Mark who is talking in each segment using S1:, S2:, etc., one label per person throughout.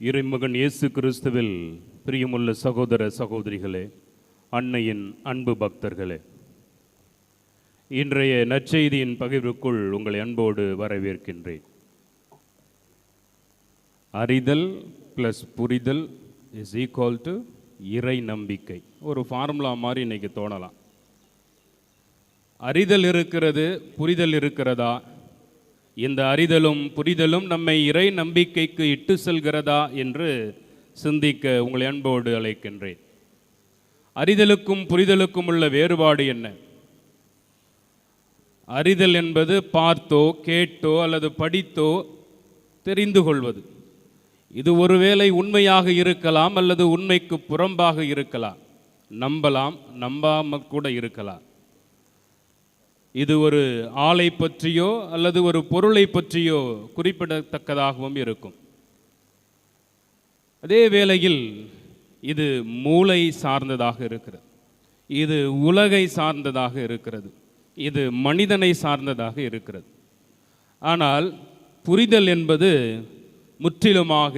S1: இறைமகன் இயேசு கிறிஸ்துவில் பிரியமுள்ள சகோதர சகோதரிகளே அன்னையின் அன்பு பக்தர்களே இன்றைய நற்செய்தியின் பகிர்வுக்குள் உங்களை அன்போடு வரவேற்கின்றேன். அறிதல் ப்ளஸ் புரிதல் இஸ் ஈக்குவல் டு இறை நம்பிக்கை. ஒரு ஃபார்முலா மாதிரி இன்னைக்கு தோணலாம். அறிதல் இருக்கிறது புரிதல் இருக்கிறதா? இந்த அறிதலும் புரிதலும் நம்மை இறை நம்பிக்கைக்கு இட்டு செல்கிறதா என்று சிந்திக்க உங்களை அன்போடு அழைக்கின்றேன். அறிதலுக்கும் புரிதலுக்கும் உள்ள வேறுபாடு என்ன? அறிதல் என்பது பார்த்தோ கேட்டோ அல்லது படித்தோ தெரிந்து கொள்வது. இது ஒருவேளை உண்மையாக இருக்கலாம் அல்லது உண்மைக்கு புறம்பாக இருக்கலாம். நம்பலாம் நம்பாமல் கூட இருக்கலாம். இது ஒரு ஆளை பற்றியோ அல்லது ஒரு பொருளை பற்றியோ குறிப்பிடத்தக்கதாகவும் இருக்கும். அதே வேளையில் இது மூளை சார்ந்ததாக இருக்கிறது. இது உலகை சார்ந்ததாக இருக்கிறது. இது மனிதனை சார்ந்ததாக இருக்கிறது. ஆனால் புரிதல் என்பது முற்றிலுமாக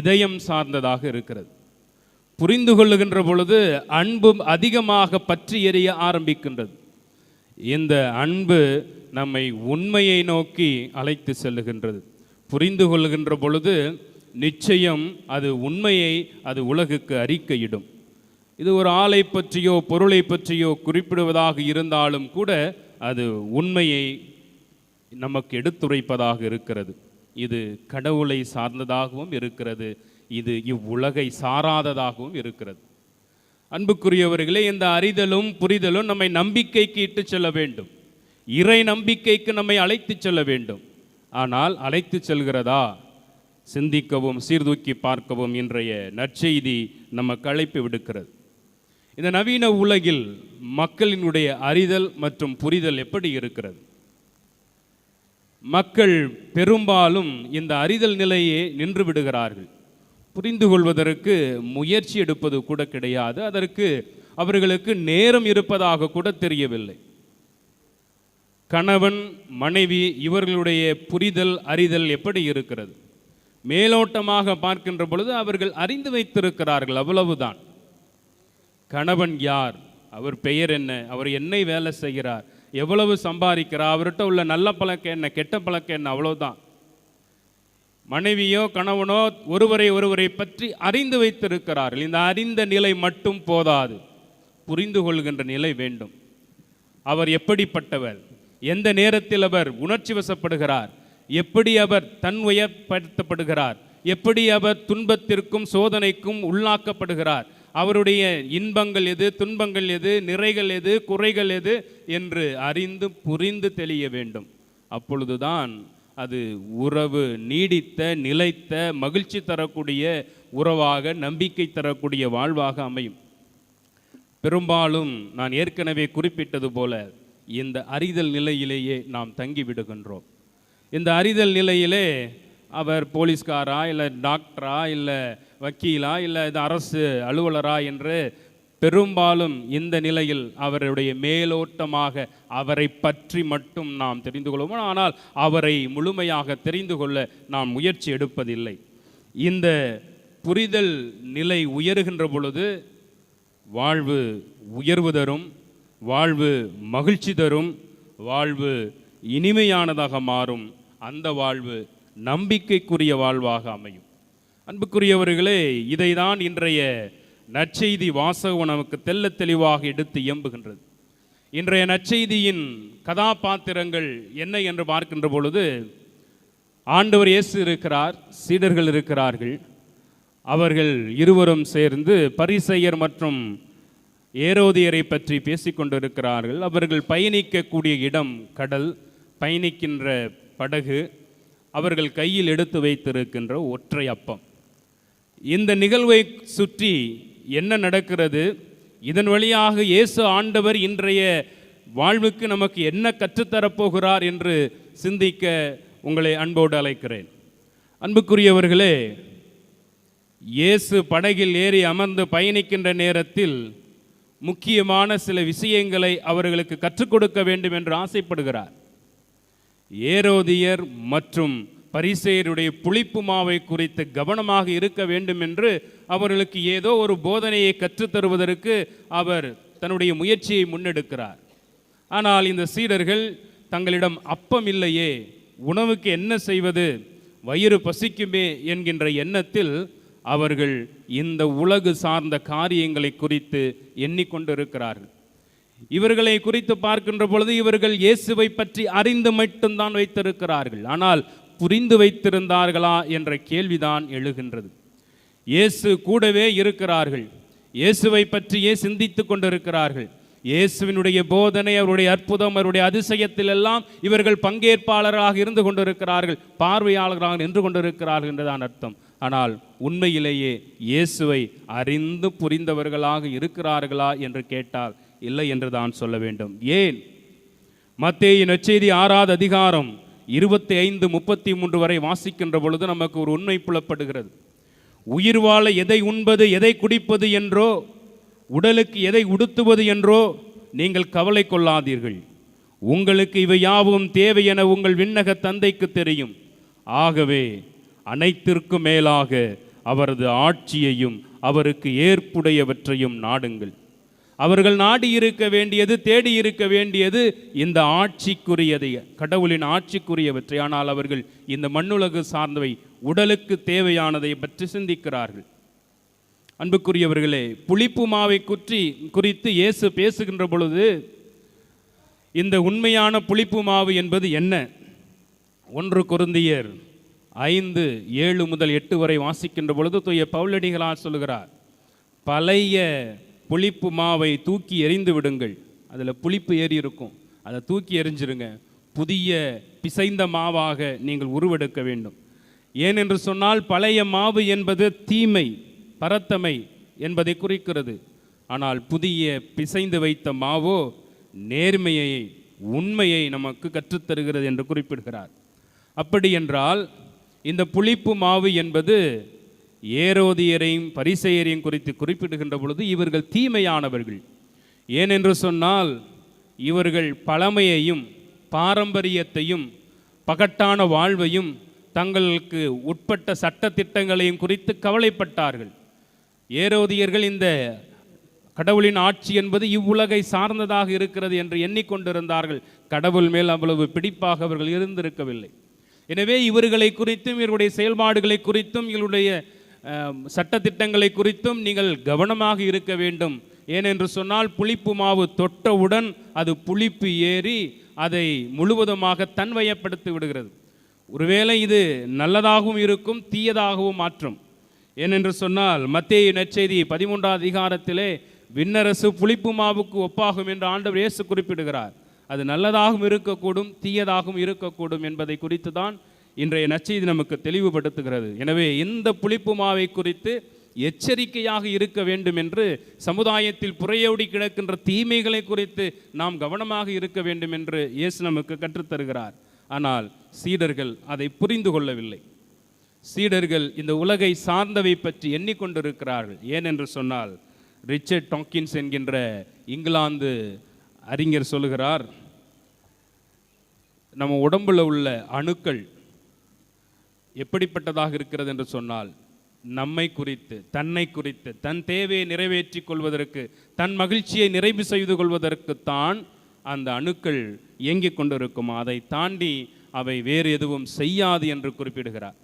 S1: இதயம் சார்ந்ததாக இருக்கிறது. புரிந்து கொள்ளுகின்ற பொழுது அன்பும் அதிகமாக பற்றி எரிய ஆரம்பிக்கின்றது. இந்த அன்பு நம்மை உண்மையை நோக்கி அழைத்து செல்லுகின்றது. புரிந்து கொள்கின்ற பொழுது நிச்சயம் அது உண்மையை அது உலகுக்கு அறிக்கையிடும். இது ஒரு ஆளை பற்றியோ பொருளை பற்றியோ குறிப்பிடுவதாக இருந்தாலும் கூட அது உண்மையை நமக்கு எடுத்துரைப்பதாக இருக்கிறது. இது கடவுளை சார்ந்ததாகவும் இருக்கிறது. இது இவ்வுலகை சாராததாகவும் இருக்கிறது. அன்புக்குரியவர்களே இந்த அறிதலும் புரிதலும் நம்மை நம்பிக்கைக்கு இட்டு செல்ல வேண்டும். இறை நம்பிக்கைக்கு நம்மை அழைத்து செல்ல வேண்டும். ஆனால் அழைத்து செல்கிறதா? சிந்திக்கவும் சீர்தூக்கி பார்க்கவும் இன்றைய நற்செய்தி நம்ம களைப்பு விடுக்கிறது. இந்த நவீன உலகில் மக்களினுடைய அறிதல் மற்றும் புரிதல் எப்படி இருக்கிறது? மக்கள் பெரும்பாலும் இந்த அறிதல் நிலையே நின்று விடுகிறார்கள். புரிந்து கொள்வதற்கு முயற்சி எடுப்பது கூட கிடையாது. அதற்கு அவர்களுக்கு நேரம் இருப்பதாக கூட தெரியவில்லை. கணவன் மனைவி இவர்களுடைய புரிதல் அறிதல் எப்படி இருக்கிறது? மேலோட்டமாக பார்க்கின்ற பொழுது அவர்கள் அறிந்து வைத்திருக்கிறார்கள் அவ்வளவுதான். கணவன் யார்? அவர் பெயர் என்ன? அவர் என்னை வேலை செய்கிறார்? எவ்வளவு சம்பாதிக்கிறார்? அவர்கிட்ட உள்ள நல்ல பழக்கம் என்ன? கெட்ட பழக்கம் என்ன? அவ்வளவுதான். மனைவியோ கணவனோ ஒருவரை ஒருவரை பற்றி அறிந்து வைத்திருக்கிறார்கள். இந்த அறிந்த நிலை மட்டும் போதாது. புரிந்து கொள்கின்ற நிலை வேண்டும். அவர் எப்படிப்பட்டவர்? எந்த நேரத்தில் அவர் உணர்ச்சி வசப்படுகிறார்? எப்படி அவர் தன்வயப்படுத்தப்படுகிறார் எப்படி அவர் துன்பத்திற்கும் சோதனைக்கும் உள்ளாக்கப்படுகிறார்? அவருடைய இன்பங்கள் எது? துன்பங்கள் எது? நிறைகள் எது? குறைகள் எது? என்று அறிந்து புரிந்து தெளிய வேண்டும். அப்பொழுதுதான் அது உறவு நீடித்த நிலைத்த மகிழ்ச்சி தரக்கூடிய உறவாக நம்பிக்கை தரக்கூடிய வாழ்வாக அமையும். பெரும்பாலும் நான் ஏற்கனவே குறிப்பிட்டது போல இந்த அறிதல் நிலையிலேயே நாம் தங்கி விடுகின்றோம். இந்த அறிதல் நிலையிலே அவர் போலீஸ்காரா இல்லை டாக்டரா இல்லை வக்கீலா இல்லை இது அரசு அலுவலரா என்று பெரும்பாலும் இந்த நிலையில் அவருடைய மேலோட்டமாக அவரை பற்றி மட்டும் நாம் தெரிந்து கொள்வோம். ஆனால் அவரை முழுமையாக தெரிந்து கொள்ள நாம் முயற்சி எடுப்பதில்லை. இந்த புரிதல் நிலை உயருகின்ற பொழுது வாழ்வு உயர்வு தரும் வாழ்வு மகிழ்ச்சி தரும் வாழ்வு இனிமையானதாக மாறும். அந்த வாழ்வு நம்பிக்கைக்குரிய வாழ்வாக அமையும். அன்புக்குரியவர்களே இதைதான் இன்றைய நற்செய்தி வாசகம் நமக்கு தெல்ல தெளிவாக எடுத்து இயம்புகின்றது. இன்றைய நற்செய்தியின் கதாபாத்திரங்கள் என்ன என்று பார்க்கின்ற பொழுது ஆண்டவர் இயேசு இருக்கிறார் சீடர்கள் இருக்கிறார்கள். அவர்கள் இருவரும் சேர்ந்து பரிசெயர் மற்றும் ஏரோதியரை பற்றி பேசிக்கொண்டிருக்கிறார்கள். அவர்கள் பயணிக்கக்கூடிய இடம் கடல் பயணிக்கின்ற படகு அவர்கள் கையில் எடுத்து வைத்திருக்கின்ற ஒற்றை அப்பம். இந்த நிகழ்வை சுற்றி என்ன நடக்கிறது? இதன் வழியாக இயேசு ஆண்டவர் இன்றைய வாழ்வுக்கு நமக்கு என்ன கற்றுத்தரப்போகிறார் என்று சிந்திக்க உங்களை அன்போடு அழைக்கிறேன். அன்புக்குரியவர்களே இயேசு படகில் ஏறி அமர்ந்து பயணிக்கின்ற நேரத்தில் முக்கியமான சில விஷயங்களை அவர்களுக்கு கற்றுக் கொடுக்க வேண்டும் என்று ஆசைப்படுகிறார். ஏரோதியர் மற்றும் பரிசேயருடைய புளிப்பு மாவை குறித்து கவனமாக இருக்க வேண்டும் என்று அவர்களுக்கு ஏதோ ஒரு போதனையை கற்றுத் தருவதற்கு அவர் தன்னுடைய முயற்சியை முன்னெடுக்கிறார். ஆனால் இந்த சீடர்கள் தங்களிடம் அப்பம் இல்லையே உணவுக்கு என்ன செய்வது வயிறு பசிக்குமே என்கின்ற எண்ணத்தில் அவர்கள் இந்த உலகு சார்ந்த காரியங்களை குறித்து எண்ணிக்கொண்டிருக்கிறார்கள். இவர்களை குறித்து பார்க்கின்ற பொழுது இவர்கள் இயேசுவை பற்றி அறிந்து மட்டும்தான் வைத்திருக்கிறார்கள். ஆனால் புரிந்து வைத்திருந்தார்களா என்ற கேள்விதான் எழுகின்றது. இயேசு கூடவே இருக்கிறார்கள். இயேசுவை பற்றியே சிந்தித்து கொண்டிருக்கிறார்கள். இயேசுவினுடைய போதனை அவருடைய அற்புதம் அவருடைய அதிசயத்தில் எல்லாம் இவர்கள் பங்கேற்பாளராக இருந்து கொண்டிருக்கிறார்கள். பார்வையாளர்களாக நின்று கொண்டிருக்கிறார்கள் என்றுதான் அர்த்தம். ஆனால் உண்மையிலேயே இயேசுவை அறிந்து புரிந்தவர்களாக இருக்கிறார்களா என்று கேட்டால் இல்லை என்று தான் சொல்ல வேண்டும். ஏன்? மத்தேயின் நச்செய்தி ஆறாவது அதிகாரம் இருபத்தி ஐந்து முப்பத்தி மூன்று வரை வாசிக்கின்ற பொழுது நமக்கு ஒரு உண்மை புலப்படுகிறது. உயிர் வாழ எதை உண்பது எதை குடிப்பது என்றோ உடலுக்கு எதை உடுத்துவது என்றோ நீங்கள் கவலை கொள்ளாதீர்கள். உங்களுக்கு இவை யாவும் தேவை என உங்கள் விண்ணக தந்தைக்கு தெரியும். ஆகவே அனைத்திற்கும் மேலாக அவரது ஆட்சியையும் அவருக்கு ஏற்புடையவற்றையும் நாடுங்கள். அவர்கள் நாடி இருக்க வேண்டியது தேடி இருக்க வேண்டியது இந்த ஆட்சிக்குரியதை கடவுளின் ஆட்சிக்குரியவற்றை. ஆனால் அவர்கள் இந்த மண்ணுலகு சார்ந்தவை உடலுக்கு தேவையானதை பற்றி சிந்திக்கிறார்கள். அன்புக்குரியவர்களே புளிப்பு மாவை குற்றி குறித்து இயேசு பேசுகின்ற பொழுது இந்த உண்மையான புளிப்பு மாவு என்பது என்ன? ஒன்று குருந்தியர் ஐந்து ஏழு முதல் எட்டு வரை வாசிக்கின்ற பொழுது துய பவுலடிகளார் சொல்லுகிறார் பழைய புளிப்பு மாவை தூக்கி எறிந்து விடுங்கள். அதில் புளிப்பு ஏறி இருக்கும். அதை தூக்கி எறிஞ்சிருங்க. புதிய பிசைந்த மாவாக நீங்கள் உருவெடுக்க வேண்டும். ஏனென்று சொன்னால் பழைய மாவு என்பது தீமை பரத்தமை என்பதை குறிக்கிறது. ஆனால் புதிய பிசைந்து வைத்த மாவோ நேர்மையை உண்மையை நமக்கு கற்றுத்தருகிறது என்று குறிப்பிடுகிறார். அப்படி என்றால் இந்த புளிப்பு மாவு என்பது ஏரோதியரையும் பரிசெயரையும் குறித்து குறிப்பிடுகின்ற பொழுது இவர்கள் தீமையானவர்கள். ஏனென்று சொன்னால் இவர்கள் பழமையையும் பாரம்பரியத்தையும் பகட்டான வாழ்வையும் தங்களுக்கு உட்பட்ட சட்ட திட்டங்களையும் குறித்து கவலைப்பட்டார்கள். ஏரோதியர்கள் இந்த கடவுளின் ஆட்சி என்பது இவ்வுலகை சார்ந்ததாக இருக்கிறது என்று எண்ணிக்கொண்டிருந்தார்கள். கடவுள் மேல் அவ்வளவு பிடிப்பாக அவர்கள் இருந்திருக்கவில்லை. எனவே இவர்களை குறித்தும் இவருடைய செயல்பாடுகளை குறித்தும் இவருடைய சட்டத்திட்டங்களை குறித்தும் நீங்கள் கவனமாக இருக்க வேண்டும். ஏனென்று சொன்னால் புளிப்பு மாவு தொட்டவுடன் அது புளிப்பு ஏறி அதை முழுவதுமாக தன்வயப்படுத்தி விடுகிறது. ஒருவேளை இது நல்லதாகவும் இருக்கும் தீயதாகவும் மாற்றும். ஏனென்று சொன்னால் மத்திய நற்செய்தி பதிமூன்றாம் அதிகாரத்திலே விண்ணரசு புளிப்பு மாவுக்கு ஒப்பாகும் என்று ஆண்டவர் இயேசு குறிப்பிடுகிறார். அது நல்லதாகவும் இருக்கக்கூடும் தீயதாகவும் இருக்கக்கூடும் என்பதை குறித்து தான் இன்றைய நச்செய்தி நமக்கு தெளிவுபடுத்துகிறது. எனவே இந்த புளிப்பு மாவை குறித்து எச்சரிக்கையாக இருக்க வேண்டும் என்று சமுதாயத்தில் புறையோடி கிடக்கின்ற தீமைகளை குறித்து நாம் கவனமாக இருக்க வேண்டும் என்று இயேசு நமக்கு கற்றுத்தருகிறார். ஆனால் சீடர்கள் அதை புரிந்து கொள்ளவில்லை. சீடர்கள் இந்த உலகை சார்ந்தவை பற்றி எண்ணிக்கொண்டிருக்கிறார்கள். ஏனென்று சொன்னால் ரிச்சர்ட் டாக்கின்ஸ் என்கின்ற இங்கிலாந்து அறிஞர் சொல்லுகிறார் நம்ம உடம்பில் உள்ள அணுக்கள் எப்படிப்பட்டதாக இருக்கிறது என்று சொன்னால் நம்மை குறித்து தன்னை குறித்து தன் தேவையை நிறைவேற்றி கொள்வதற்கு தன் மகிழ்ச்சியை நிறைவு செய்து கொள்வதற்குத்தான் அந்த அணுக்கள் இயங்கிக் கொண்டிருக்கும். அதை தாண்டி அவை வேறு எதுவும் செய்யாது என்று குறிப்பிடுகிறார்.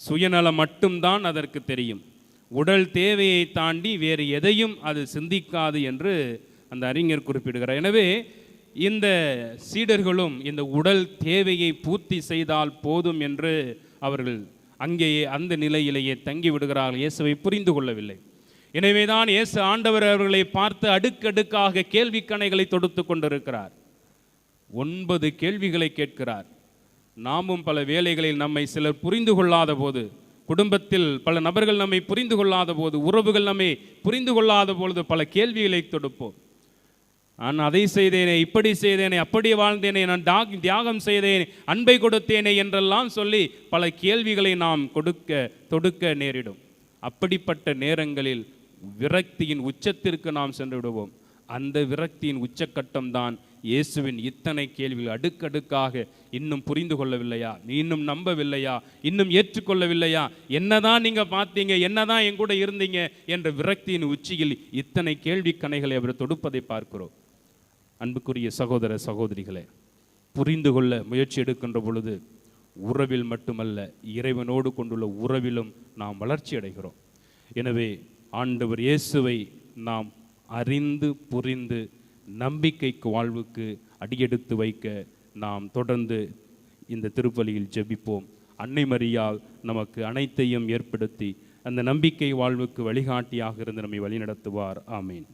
S1: சுயநலம் மட்டும்தான் அதற்கு தெரியும். உடல் தேவையை தாண்டி வேறு எதையும் அது சிந்திக்காது என்று அந்த அறிஞர் குறிப்பிடுகிறார். எனவே இந்த சீடர்களும் இந்த உடல் தேவையை பூர்த்தி செய்தால் போதும் என்று அவர்கள் அங்கேயே அந்த நிலையிலேயே தங்கி விடுகிறார்கள். இயேசுவை புரிந்து கொள்ளவில்லை. எனவேதான் இயேசு ஆண்டவர் அவர்களை பார்த்து அடுக்கடுக்காக கேள்விக்கணைகளை தொடுத்து கொண்டிருக்கிறார். ஒன்பது கேள்விகளை கேட்கிறார். நாமும் பல வேலைகளில் நம்மை சிலர் புரிந்து கொள்ளாத போது குடும்பத்தில் பல நபர்கள் நம்மை புரிந்து கொள்ளாத போது உறவுகள் நம்மை புரிந்து கொள்ளாத பொழுது பல கேள்விகளை தொடுப்போம். நான் அதை செய்தேனே இப்படி செய்தேனே அப்படி வாழ்ந்தேனே நான் தியாக தியாகம் செய்தேனே அன்பை கொடுத்தேனே என்றெல்லாம் சொல்லி பல கேள்விகளை நாம் கொடுக்க தொடுக்க நேரிடும். அப்படிப்பட்ட நேரங்களில் விரக்தியின் உச்சத்திற்கு நாம் சென்று விடுவோம் அந்த விரக்தியின் உச்சக்கட்டம் தான் இயேசுவின் இத்தனை கேள்விகள் அடுக்கடுக்காக இன்னும் புரிந்து கொள்ளவில்லையா? நீ இன்னும் நம்பவில்லையா? இன்னும் ஏற்றுக்கொள்ளவில்லையா? என்னதான் நீங்க பார்த்தீங்க என்னதான் என் கூட இருந்தீங்க என்ற விரக்தியின் உச்சியில் இத்தனை கேள்வி கணைகளை அவர் தொடுப்பதை பார்க்கிறோம். அன்புக்குரிய சகோதர சகோதரிகளே புரிந்து கொள்ள முயற்சி எடுக்கின்ற பொழுது உறவில் மட்டுமல்ல இறைவனோடு கொண்டுள்ள உறவிலும் நாம் வளர்ச்சி அடைகிறோம். எனவே ஆண்டவர் இயேசுவை நாம் அறிந்து புரிந்து நம்பிக்கைக்கு வாழ்வுக்கு அடியெடுத்து வைக்க நாம் தொடர்ந்து இந்த திருப்பலியில் ஜெபிப்போம். அன்னை மரியால் நமக்கு அனைத்தையும் ஏற்படுத்தி அந்த நம்பிக்கை வாழ்வுக்கு வழிகாட்டியாக இருந்து நம்மை வழிநடத்துவார். ஆமீன்.